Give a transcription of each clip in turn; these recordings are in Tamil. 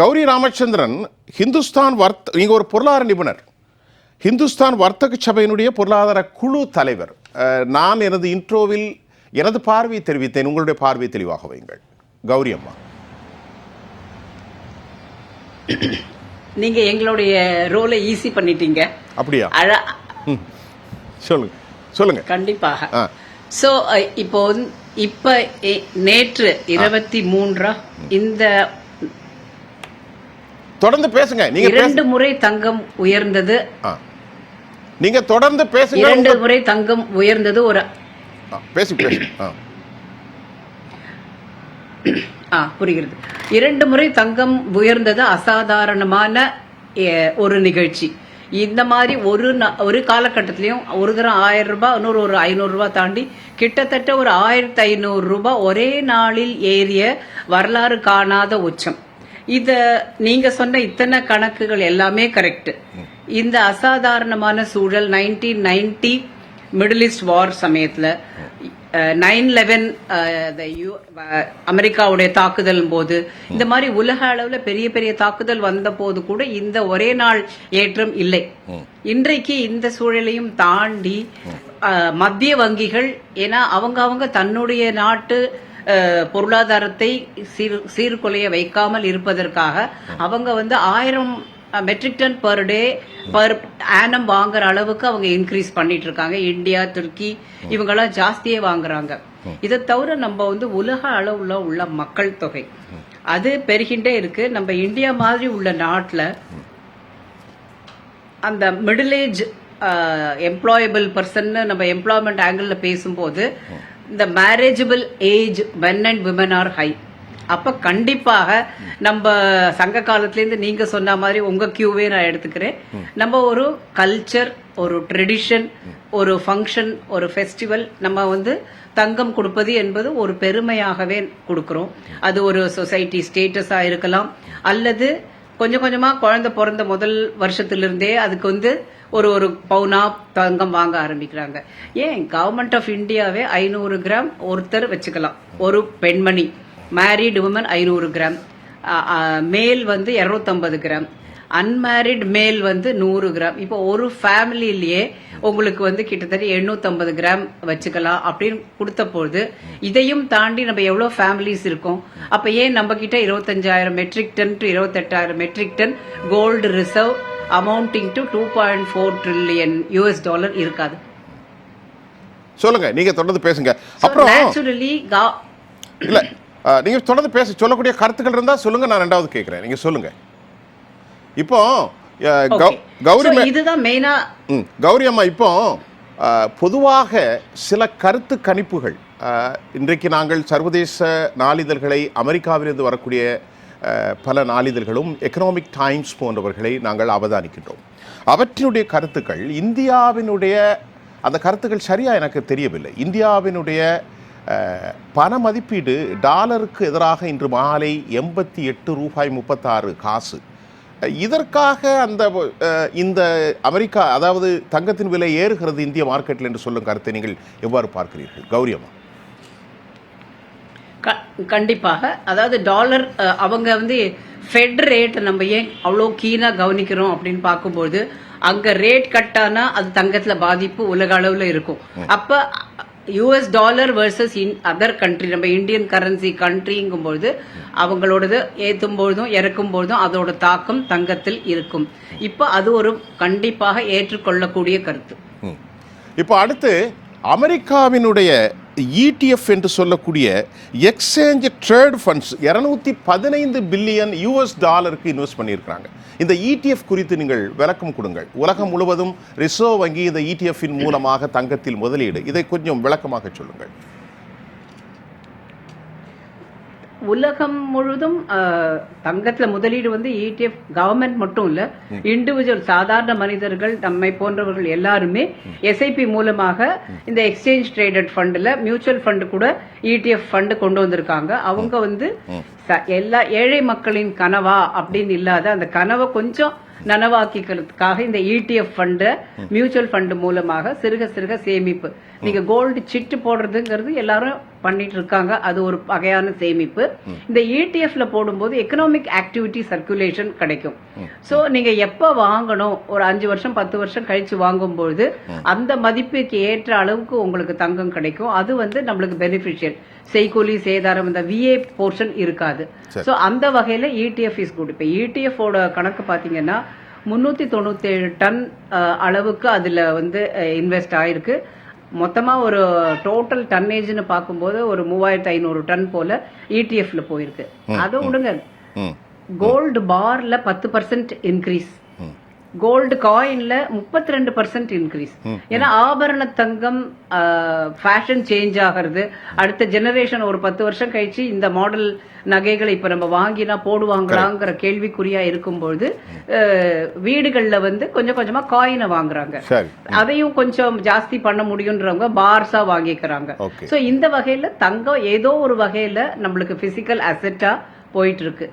கௌரி ராமச்சந்திரன் ஹிந்துஸ்தான் வர்த்த நீங்க ஒரு பொருளாதார நிபுணர். ஹிந்துஸ்தான் வர்த்தக சபையினுடைய பொருளாதார குழு தலைவர். நான் எனது இன்ட்ரோவில் எனது பார்வையை தெரிவித்தேன். உங்களுடைய பார்வையை தெளிவாக வையுங்கள். கௌரி அம்மா. நீங்க எங்களுடைய ரோலை ஈஸி பண்ணிட்டீங்க. அப்படியா? சொல்லுங்க. சொல்லுங்க. கண்டிப்பாக. சோ இப்போ இப்ப நேற்று இருபத்தி மூன்றா இந்த தொடர்ந்து பேசுங்க. நீங்க இரண்டு முறை தங்கம் உயர்ந்தது. நீங்க தொடர்ந்து பேசுங்க இரண்டு முறை தங்கம் உயர்ந்தது. ஒரு பேசி பேசி. ஆ. புரிகிறது. இரண்டு முறை தங்கம் உயர்ந்தது அசாதாரணமான ஒரு நிகழ்ச்சி. இந்த மாதிரி ஒரு ஒரு காலகட்டத்திலையும் ஒரு தரம் ஆயிரம் ரூபாய் இன்னொரு ஒரு ஐநூறு ரூபாய் தாண்டி கிட்டத்தட்ட ஒரு ஆயிரத்தி ஐநூறு ரூபாய் ஒரே நாளில் ஏறிய வரலாறு காணாத உச்சம். இத நீங்க சொன்ன இத்தனை கணக்குகள் எல்லாமே கரெக்ட் இந்த அசாதாரணமான சூழல் nineteen ninety middle east war சமயத்துல நைன் லெவன் அமெரிக்காவுடைய தாக்குதல் போது இந்த மாதிரி உலக அளவுல பெரிய பெரிய தாக்குதல் வந்த போது கூட இந்த ஒரே நாள் ஏற்றம் இல்லை. இன்றைக்கு இந்த சூழலையும் தாண்டி மத்திய வங்கிகள் ஏன்னா அவங்க அவங்க தன்னுடைய நாட்டு பொருளாதாரத்தை சீர் சீர்குலைய வைக்காமல் இருப்பதற்காக அவங்க வந்து ஆயிரம் metric ton per day per annum வாங்குற அளவுக்கு அவங்க இன்க்ரீஸ் பண்ணிட்டு இருக்காங்க. இந்தியா துருக்கி இவங்கெல்லாம் ஜாஸ்தியே வாங்குறாங்க. இதை தவிர நம்ம வந்து உலக அளவுல உள்ள மக்கள் தொகை அது பெருகின்றே இருக்கு. நம்ம இந்தியா மாதிரி உள்ள நாட்டில் அந்த மிடில் ஏஜ் எம்ப்ளாயபிள் பர்சன் நம்ம எம்ப்ளாய்மெண்ட் ஆங்கிளில் பேசும்போது இந்த marriageable age men and women are high அப்ப கண்டிப்பாக நம்ம சங்க காலத்திலேருந்து நீங்க சொன்ன மாதிரி உங்க கியூவே நான் எடுத்துக்கிறேன். நம்ம ஒரு கல்ச்சர் ஒரு ட்ரெடிஷன் ஒரு ஃபங்க்ஷன் ஒரு ஃபெஸ்டிவல் நம்ம வந்து தங்கம் கொடுப்பது என்பது ஒரு பெருமையாகவே கொடுக்கிறோம். அது ஒரு சொசைட்டி ஸ்டேட்டஸா இருக்கலாம். அல்லது கொஞ்சம் கொஞ்சமா குழந்தை பிறந்த முதல் வருஷத்திலிருந்தே அதுக்கு வந்து ஒரு ஒரு பவுனா தங்கம் வாங்க ஆரம்பிக்கிறாங்க. ஏன்? கவர்மெண்ட் ஆஃப் இந்தியாவே ஐநூறு கிராம் ஒருத்தர் வச்சுக்கலாம். ஒரு பெண்மணி. மேரிடு உமன் ஐநூறு கிராம். மேல் வந்து 250 கிராம். அன்மேரிட் மேல் வந்து நூறு கிராம். இப்போ ஒரு ஃபேமிலியிலேயே உங்களுக்கு வந்து கிட்டத்தட்ட 850 கிராம் வச்சுக்கலாம் அப்படின்னு கொடுத்த பொழுது இதையும் தாண்டி நம்ம எவ்வளோ ஃபேமிலிஸ் இருக்கோம்? அப்போ ஏன் நம்ம கிட்ட இருபத்தஞ்சாயிரம் metric ton to இருபத்தெட்டாயிரம் metric ton gold reserve amounting to two point four trillion US dollar இருக்காது. சொல்லுங்க நீங்க தொடர்ந்து பேசுங்க. அப்புறம் நேச்சுரலி இல்ல நீங்க தொடர்ந்து பேச சொல்லக்கூடிய கருத்துக்கள் இருந்தா சொல்லுங்க நான் ரெண்டாவது கேட்கிறேன் நீங்க சொல்லுங்க. இப்போ கௌரி இதுதான் மெயினா கௌரி அம்மா இப்போ பொதுவாக சில கருத்து கணிப்புகள் இன்றைக்கு நாங்கள் சர்வதேச நாளிதழ்களை அமெரிக்காவிலிருந்து வரக்கூடிய பல நாளிதழ்களும் எக்கனாமிக் டைம்ஸ் போன்றவர்களை நாங்கள் அவதானிக்கின்றோம். அவற்றினுடைய கருத்துக்கள் இந்தியாவினுடைய அந்த கருத்துக்கள் சரியாக எனக்கு தெரியவில்லை. இந்தியாவினுடைய பண மதிப்பீடு டாலருக்கு எதிராக இன்று மாலை எண்பத்தி எட்டு ரூபாய் முப்பத்தாறு காசு. இதற்காக அந்த இந்த அமெரிக்கா அதாவது தங்கத்தின் விலை ஏறுகிறது இந்திய மார்க்கெட்டில் என்று சொல்லும் கருத்தை நீங்கள் எவ்வாறு பார்க்கிறீர்கள்? கௌரி க- கண்டிப்பாக. அதாவது டாலர் அவங்க வந்து ஃபெட் ரேட் நம்ம ஏன் அவ்வளோ கீனா கவனிக்கிறோம் அப்படின்னு பார்க்கும்போது அங்க ரேட் கட் ஆனா அது தங்கத்துல பாதிப்பு உலக அளவுல இருக்கும். அப்ப US dollar versus in other country நம்ம இந்தியன் கரன்சி கண்ட்ரிங்கும் பொழுது அவங்களோடது ஏத்தும் பொழுதும் இறக்கும் பொழுதும் அதோட தாக்கம் தங்கத்தில் இருக்கும். இப்ப அது ஒரு கண்டிப்பாக ஏற்றுக்கொள்ளக்கூடிய கருத்து. இப்போ அடுத்து அமெரிக்காவினுடைய இடிஎஃப் என்று சொல்லக்கூடிய எக்ஸ்சேஞ்ச் ட்ரேட் ஃபண்ட்ஸ் இரநூத்தி பதினைந்து பில்லியன் யூஎஸ் டாலருக்கு இன்வெஸ்ட் பண்ணியிருக்கிறாங்க. இந்த இடிஎஃப் குறித்து நீங்கள் விளக்கம் கொடுங்கள். உலகம் முழுவதும் ரிசர்வ் வங்கி இந்த இடிஎஃப்பின் மூலமாக தங்கத்தில் முதலீடு. இதை கொஞ்சம் விளக்கமாக சொல்லுங்கள். உலகம் முழுதும் தங்கத்துல முதலீடு வந்து இடிஎஃப் கவர்மெண்ட் மட்டும் இல்ல இண்டிவிஜுவல் சாதாரண மனிதர்கள் நம்மை போன்றவர்கள் எல்லாருமே எஸ்ஐபி மூலமாக இந்த எக்ஸ்சேஞ்ச் ட்ரேடட் ஃபண்ட்ல மியூச்சுவல் ஃபண்ட் கூட இடிஎஃப் ஃபண்ட் கொண்டு வந்திருக்காங்க. அவங்க வந்து எல்லா ஏழை மக்களின் கனவா அப்படின்னு இல்லாத அந்த கனவை கொஞ்சம் நனவாக்கிக்கிறதுக்காக இந்த E ETF fund mutual fund மூலமாக சிறுக சிறுக சேமிப்பு. நீங்க கோல்டு சிட்டு போடுறதுங்கிறது எல்லாரும் பண்ணிட்டு இருக்காங்க அது ஒரு வகையான சேமிப்பு. இந்த E இடிஎஃப்ல போடும்போது எக்கனாமிக் ஆக்டிவிட்டி சர்க்குலேஷன் கிடைக்கும். சோ நீங்க எப்ப வாங்கணும்? ஒரு அஞ்சு வருஷம் பத்து வருஷம் கழிச்சு வாங்கும்பொழுது அந்த மதிப்புக்கு ஏற்ற அளவுக்கு உங்களுக்கு தங்கம் கிடைக்கும். அது வந்து நம்மளுக்கு பெனிஃபிஷியல் செய்கூலி சேதாரம் இந்த விஏ போர்ஷன் இருக்காது. சோ அந்த வகையில E இடிஎஃப் இஸ் குட் இப்போ இடிஎஃப் ஓட கணக்கு பாத்தீங்கன்னா முன்னூத்தி தொண்ணூத்தேழு டன் அளவுக்கு அதுல வந்து இன்வெஸ்ட் ஆயிருக்கு. மொத்தமா ஒரு டோட்டல் டன்னேஜ்னு பார்க்கும்போது ஒரு மூவாயிரத்தி ஐநூறு டன் போல E இடிஎஃப்ல போயிருக்கு. அதை விடுங்க. கோல்டு பார்ல பத்து பர்சன்ட் இன்க்ரீஸ் கோல்டு காயின்ல முப்பத்தி ரெண்டு பர்சன்ட் இன்க்ரீஸ் ஏன்னா ஆபரண தங்கம் ஃபேஷன் சேஞ்ச் ஆகிறது அடுத்த ஜெனரேஷன் ஒரு பத்து வருஷம் கழிச்சு இந்த மாடல் நகைகளை இப்ப நம்ம வாங்கினா போடுவாங்களாங்கிற கேள்விக்குறியா இருக்கும்பொழுது வீடுகள்ல வந்து கொஞ்சம் கொஞ்சமா காயினை வாங்குறாங்க. அதையும் கொஞ்சம் ஜாஸ்தி பண்ண முடியுன்றவங்க பார்ஸா வாங்கிக்கிறாங்க. சோ இந்த வகையில தங்கம் ஏதோ ஒரு வகையில நம்மளுக்கு பிசிக்கல் அசெட்டா போயிட்டு இருக்கு.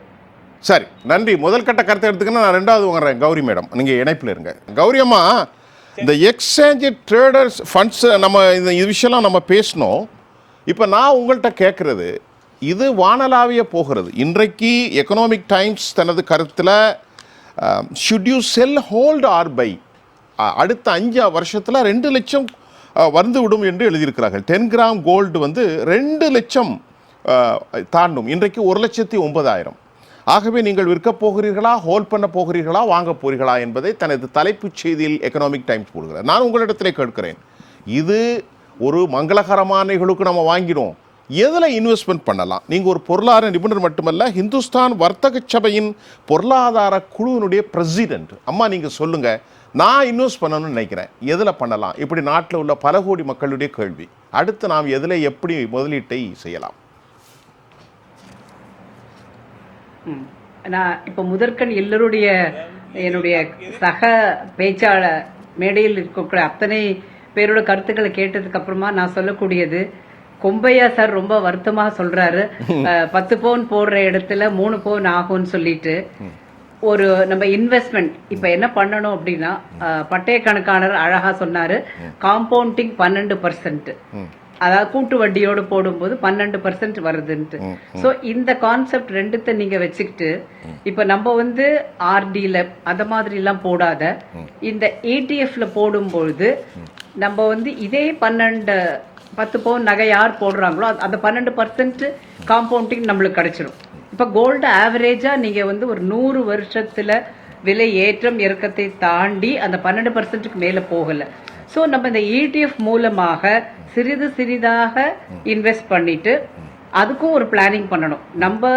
சரி நன்றி. முதல் கட்ட கருத்தை எடுத்துக்கன்னா நான் ரெண்டாவது வாங்குறேன் கௌரி மேடம். நீங்கள் இணைப்பில் இருங்க. கௌரி அம்மா இந்த எக்ஸ்சேஞ்சு ட்ரேடர்ஸ் ஃபண்ட்ஸ் நம்ம இந்த இது விஷயம்லாம் நம்ம பேசினோம் இப்போ நான் உங்கள்கிட்ட கேட்குறது இது வானலாவிய போகிறது. இன்றைக்கு எக்கனாமிக் டைம்ஸ் தனது கருத்தில் should you sell hold or buy அடுத்த அஞ்சு வருஷத்தில் ரெண்டு லட்சம் வந்து விடும் என்று எழுதியிருக்கிறார்கள். டென் கிராம் கோல்டு வந்து ரெண்டு லட்சம் தாண்டும். இன்றைக்கு ஒரு லட்சத்தி ஒன்பதாயிரம். ஆகவே நீங்கள் விற்கப் போகிறீர்களா ஹோல்ட் பண்ண போகிறீர்களா வாங்க போகிறீர்களா என்பதை தனது தலைப்புச் செய்தியில் எக்கனாமிக் டைம்ஸ் போடுகிறார் நான் உங்களிடத்தில் கேட்கிறேன். இது ஒரு மங்களகரமான நிகழ்வுக்கு நம்ம வாங்கினோம். எதில் இன்வெஸ்ட்மெண்ட் பண்ணலாம்? நீங்கள் ஒரு பொருளாதார நிபுணர் மட்டுமல்ல ஹிந்துஸ்தான் வர்த்தக சபையின் பொருளாதார குழுவினுடைய பிரசிடென்ட் அம்மா நீங்கள் சொல்லுங்கள் நான் இன்வெஸ்ட் பண்ணணும்னு நினைக்கிறேன். எதில் பண்ணலாம்? இப்படி நாட்டில் உள்ள பல கோடி மக்களுடைய கேள்வி. அடுத்து நாம் எதில் எப்படி முதலீட்டை செய்யலாம்? நான் இப்ப முதற்கண் எல்லோருடைய என்னுடைய சக பேச்சாளர் மேடையில் இருக்கக்கூடிய அத்தனை பேரோட கருத்துக்களை கேட்டதுக்கு அப்புறமா நான் சொல்லக்கூடியது கொம்பையா சார் ரொம்ப வருத்தமா சொல்றாரு. பத்து பவுன் போடுற இடத்துல மூணு பவுன் ஆகும்னு சொல்லிட்டு ஒரு நம்ம இன்வெஸ்ட்மெண்ட் இப்ப என்ன பண்ணணும் அப்படின்னா பட்டய கணக்காளர் அழகா சொன்னாரு காம்பவுண்டிங் பன்னெண்டு பர்சன்ட் அதாவது கூட்டு வட்டியோடு போடும்போது பன்னெண்டு பர்சன்ட் வருதுன்ட்டு. சோ இந்த கான்செப்ட் ரெண்டுத்த நீங்க வச்சுக்கிட்டு இப்ப நம்ம வந்து ஆர்டில அந்த மாதிரி எல்லாம் போடாத இந்த ஏடிஎஃப்ல போடும்பொழுது நம்ம வந்து இதே பன்னெண்டு பத்து பவுன் நகை யார் போடுறாங்களோ அந்த- பன்னெண்டு பர்சன்ட் காம்பவுண்டிங் நம்மளுக்கு கிடைச்சிடும் இப்ப கோல்டு ஆவரேஜா நீங்க வந்து ஒரு நூறு வருஷத்துல விலை ஏற்றம் இறக்கத்தை தாண்டி அந்த பன்னெண்டு பர்சன்ட்டுக்கு மேல போகல. சோ நம்ம இந்த இடிஎஃப் மூலமாக சிறிது சிறிதாக இன்வெஸ்ட் பண்ணிட்டு அதுக்கும் ஒரு பிளானிங் பண்ணணும். நம்ம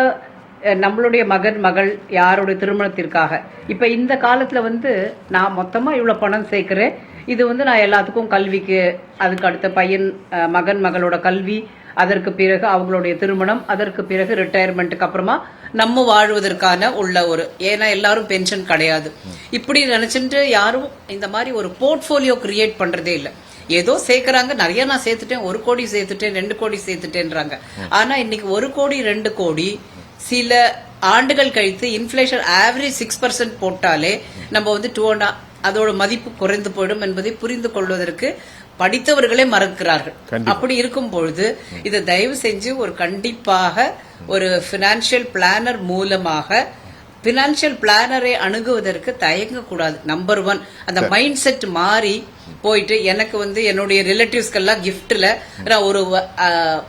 நம்மளுடைய மகன் மகள் யாருடைய திருமணத்திற்காக. இப்போ இந்த காலத்தில் வந்து நான் மொத்தமாக இவ்வளோ பணம் சேர்க்குறேன். இது வந்து நான் எல்லாத்துக்கும் கல்விக்கு அதுக்கு அடுத்த பையன் மகன் மகளோட கல்வி அதற்கு பிறகு அவங்களுடைய திருமணம் அதற்கு பிறகு ரிட்டையர்மெண்ட்டுக்கு அப்புறமா நம்ம வாழ்வதற்கான உள்ள ஒரு ஏன்னா எல்லாரும் பென்ஷன் கிடையாது. இப்படி நினைச்சிட்டு யாரும் இந்த மாதிரி ஒரு போர்ட்ஃபோலியோ கிரியேட் பண்ணுறதே இல்லை. ஏதோ சேர்க்கறாங்க நிறைய நான் சேர்த்துட்டேன் ஒரு கோடி சேர்த்துட்டேன் ரெண்டு கோடி சேர்த்துட்டேன்றாங்க. ஆனா இன்னைக்கு ஒரு கோடி ரெண்டு கோடி சில ஆண்டுகள் கழித்து இன்ஃபிளேஷன் ஆவரேஜ் சிக்ஸ் பர்சன்ட் போட்டாலே நம்ம வந்து டூ அண்ட் அதோட மதிப்பு குறைந்து போயிடும் என்பதை புரிந்து கொள்வதற்கு படித்தவர்களே மறக்கிறார்கள். அப்படி இருக்கும் பொழுது இதை தயவு செஞ்சு ஒரு கண்டிப்பாக ஒரு பினான்சியல் பிளானர் மூலமாக பினான்சியல் பிளானரை அணுகுவதற்கு தயங்கக்கூடாது. நம்பர் ஒன் அந்த மைண்ட் செட் மாறி போயிட்டு எனக்கு வந்து என்னுடைய ரிலேட்டிவ்ஸ்க்கெல்லாம் கிஃப்ட்ல நான் ஒரு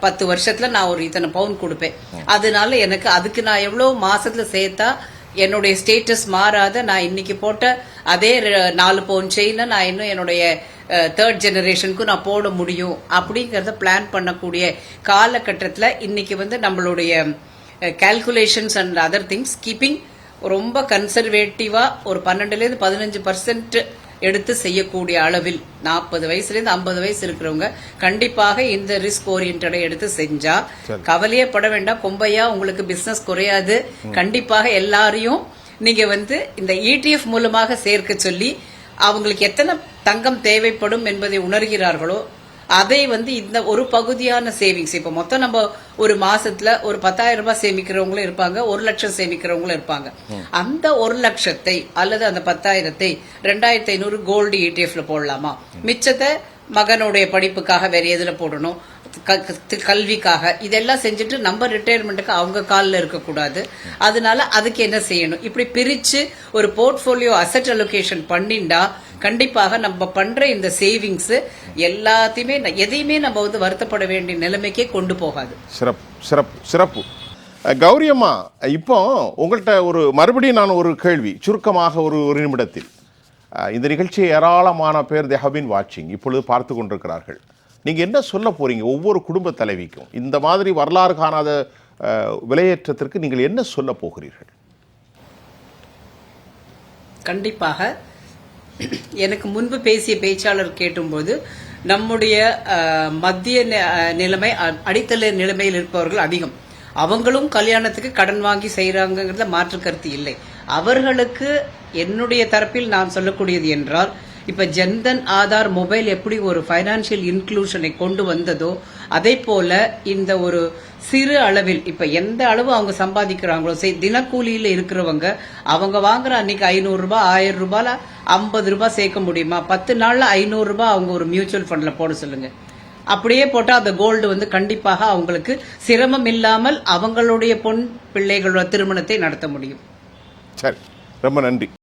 பத்து வருஷத்துல நான் ஒரு இத்தனை பவுன் கொடுப்பேன். அதனால எனக்கு அதுக்கு நான் எவ்வளவு மாசத்துல சேர்த்தா என்னுடைய ஸ்டேட்டஸ் மாறாத நான் இன்னைக்கு போட்ட அதே நாலு பவுன் செயினை நான் இன்னும் என்னுடைய தேர்ட் ஜெனரேஷனுக்கு நான் போட முடியும். அப்படிங்கறத பிளான் பண்ணக்கூடிய காலகட்டத்தில் இன்னைக்கு வந்து நம்மளுடைய calculations and other things keeping ரொம்ப கன்சர்வேட்டிவா ஒரு பன்னெண்டுலேருந்து பதினஞ்சு பர்சன்ட் எடுத்து செய்யக்கூடிய அளவில் நாற்பது வயசுலேருந்து ஐம்பது வயசு இருக்கிறவங்க கண்டிப்பாக இந்த ரிஸ்க் ஓரியன்டை எடுத்து செஞ்சா கவலையே பட வேண்டாம். கொம்பையா உங்களுக்கு பிசினஸ் குறையாது. கண்டிப்பாக எல்லாரையும் நீங்க வந்து இந்த இடிஎஃப் மூலமாக சேர்க்க சொல்லி அவங்களுக்கு எத்தனை தங்கம் தேவைப்படும் என்பதை உணர்கிறார்களோ அதை வந்து இந்த ஒரு பகுதியான சேவிங்ஸ் இப்ப மொத்தம் நம்ம ஒரு மாசத்துல ஒரு பத்தாயிரம் ரூபாய் சேமிக்கிறவங்களும் இருப்பாங்க ஒரு லட்சம் சேமிக்கிறவங்களும் இருப்பாங்க. அந்த ஒரு லட்சத்தை அல்லது அந்த பத்தாயிரத்தை ரெண்டாயிரத்தி ஐநூறு கோல்டு இடிஎஃப்ல போடலாமா? மிச்சத்தை மகனுடைய படிப்புக்காக வேற எதுல போடணும்? கல்விக்காக. இதெல்லாம் செஞ்சுட்டு நம்ம ரிட்டையர்மெண்ட்டுக்கு அவங்க காலில் இருக்கக்கூடாது. அதனால அதுக்கு என்ன செய்யணும்? இப்படி பிரிச்சு ஒரு போர்ட்ஃபோலியோ அசெட் அலோகேஷன் பண்ணிண்டா கண்டிப்பாக நம்ம பண்ற இந்த சேவிங்ஸ் எல்லாத்தையுமே எதையுமே நம்ம வந்து வருத்தப்பட வேண்டிய நிலைமைக்கே கொண்டு போகாது. சிறப்பு சிறப்பு சிறப்பு. அஹ், கௌரி அம்மா இப்போ உங்கள்கிட்ட ஒரு மறுபடியும் நான் ஒரு கேள்வி சுருக்கமாக ஒரு ஒரு நிமிடத்தில். இந்த நிகழ்ச்சியை ஏராளமான பேர் தே ஹவ் பின் வாட்சிங் இப்பொழுது பார்த்து கொண்டிருக்கிறார்கள். நீங்கள் என்ன சொல்ல போறீங்க ஒவ்வொரு குடும்ப தலைவிக்கும்? இந்த மாதிரி வரலாறு காணாத விலையேற்றத்திற்கு நீங்கள் என்ன சொல்ல போகிறீர்கள்? கண்டிப்பாக எனக்கு முன்பு பேசிய பேச்சாளர் கேட்டும்போது நம்முடைய மத்திய நிலைமை அடித்தள நிலைமையில் இருப்பவர்கள் அதிகம். அவங்களும் கல்யாணத்துக்கு கடன் வாங்கி செய்யறாங்கிறதுல மாற்று கருத்து இல்லை. அவர்களுக்கு என்னுடைய தரப்பில் நான் சொல்லக்கூடியது என்றால் இப்ப ஜன்தன் ஆதார் மொபைல் எப்படி ஒரு ஃபைனான்சியல் இன்க்ளூஷனை கொண்டு வந்ததோ அதே போல இந்த ஒரு சிறு அளவில் இப்ப எந்த அளவு அவங்க சம்பாதிக்கிறாங்களோ செய்- தினக்கூலியில இருக்கிறவங்க அவங்க வாங்குற அன்னைக்கு ஐநூறு ரூபாய் ஆயிரம் ரூபாயில ஐம்பது ரூபாய் சேர்க்க முடியுமா? பத்து நாள்ல ஐநூறு ரூபாய் அவங்க ஒரு மியூச்சுவல் ஃபண்ட்ல போட சொல்லுங்க. அப்படியே போட்டா அந்த கோல்டு வந்து கண்டிப்பாக அவங்களுக்கு சிரமம் இல்லாமல் அவங்களுடைய பொன் பிள்ளைகளோட திருமணத்தை நடத்த முடியும். சரி ரொம்ப நன்றி.